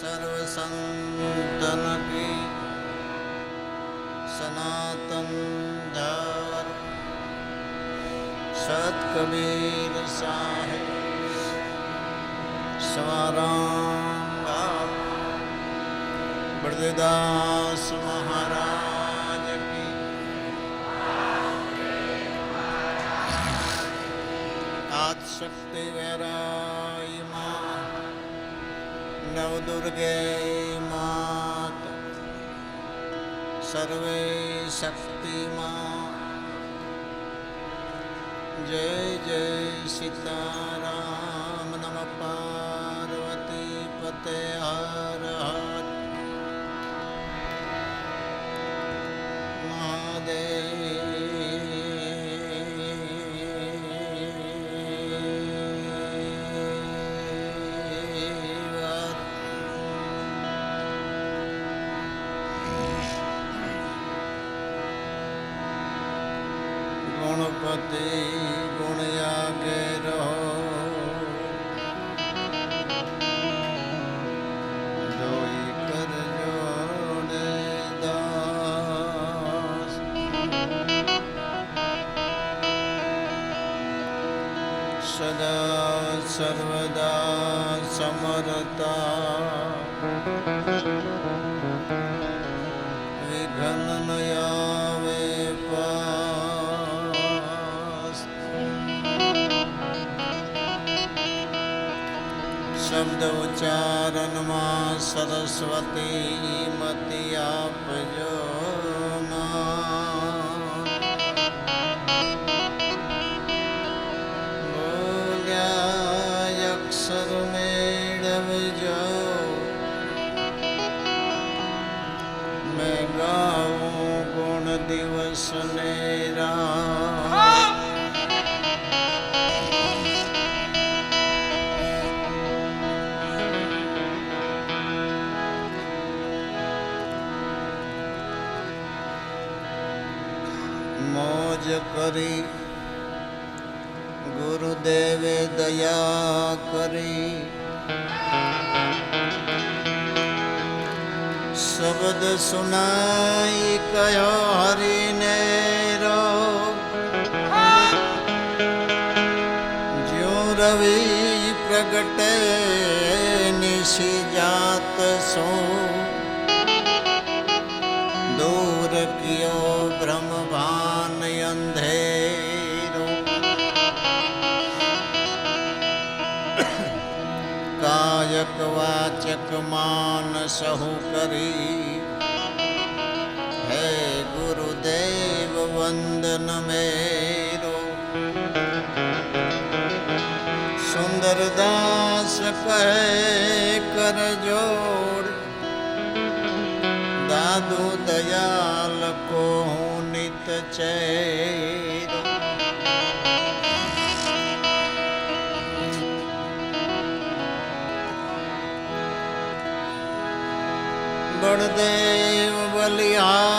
સર્વ સંતન કી સનાતન સતકબીર સાહેબ સ્વરાંગા બળદાસ મહારાજ કી શક્તિ વૈરા नव दुर्गे मात सर्वे शक्ति माँ जय जय सीताराम नम पार्वती पते हर हर શબ્દ ઉચ્ચારણમાં સરસ્વતી મતી આપજો ગુરુદેવે દયા કરી. શબ્દ સુનાઈ કયો હરીને રો. જ્યો રવિ પ્રગટે નિશી જાત સો. વાચક માન સહુ કરી હે ગુરુદેવ વંદન મેરો સુંદરદાસ કહે કર જોડ દાદુ દયાલ કો નિત ચેરો બળદેવ બલિહારી.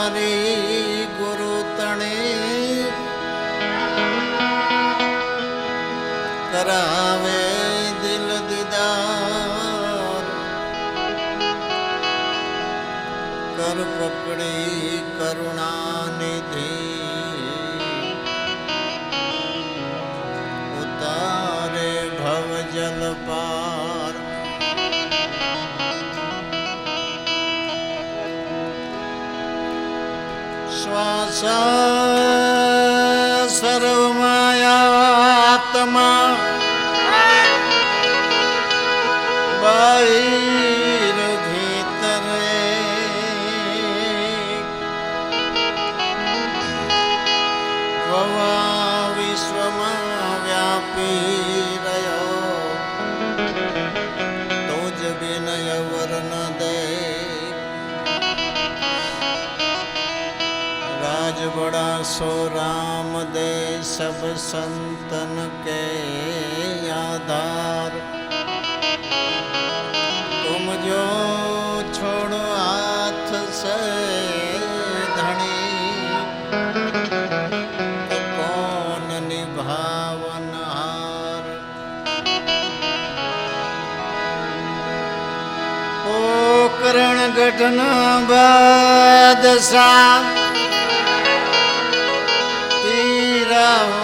શ્વાસ સર્વમાયાત્મા सब संतन के आधार तुम जो छोड़ो हाथ से धनी तो कौन निभावन हार पोकरण घटना बादशाह राम